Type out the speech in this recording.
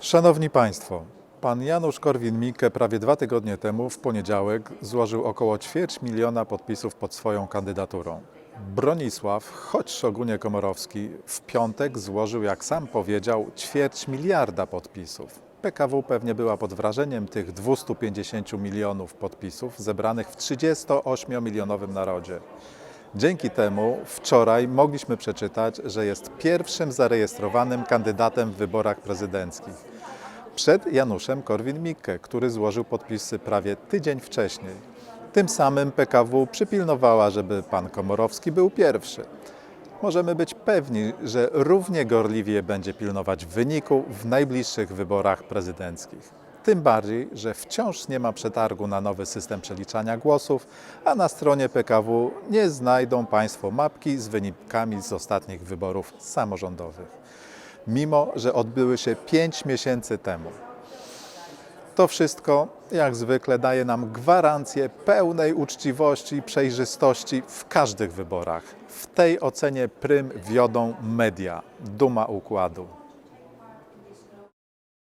Szanowni Państwo, pan Janusz Korwin-Mikke prawie dwa tygodnie temu, w poniedziałek, złożył około ćwierć miliona podpisów pod swoją kandydaturą. Bronisław, choć szogunie komorowski, w piątek złożył, jak sam powiedział, ćwierć miliarda podpisów. PKW pewnie była pod wrażeniem tych 250 milionów podpisów zebranych w 38-milionowym narodzie. Dzięki temu wczoraj mogliśmy przeczytać, że jest pierwszym zarejestrowanym kandydatem w wyborach prezydenckich. Przed Januszem Korwin-Mikke, który złożył podpisy prawie tydzień wcześniej. Tym samym PKW przypilnowała, żeby pan Komorowski był pierwszy. Możemy być pewni, że równie gorliwie będzie pilnować wyniku w najbliższych wyborach prezydenckich. Tym bardziej, że wciąż nie ma przetargu na nowy system przeliczania głosów, a na stronie PKW nie znajdą Państwo mapki z wynikami z ostatnich wyborów samorządowych, mimo że odbyły się 5 miesięcy temu. To wszystko, jak zwykle, daje nam gwarancję pełnej uczciwości i przejrzystości w każdych wyborach. W tej ocenie prym wiodą media, duma układu.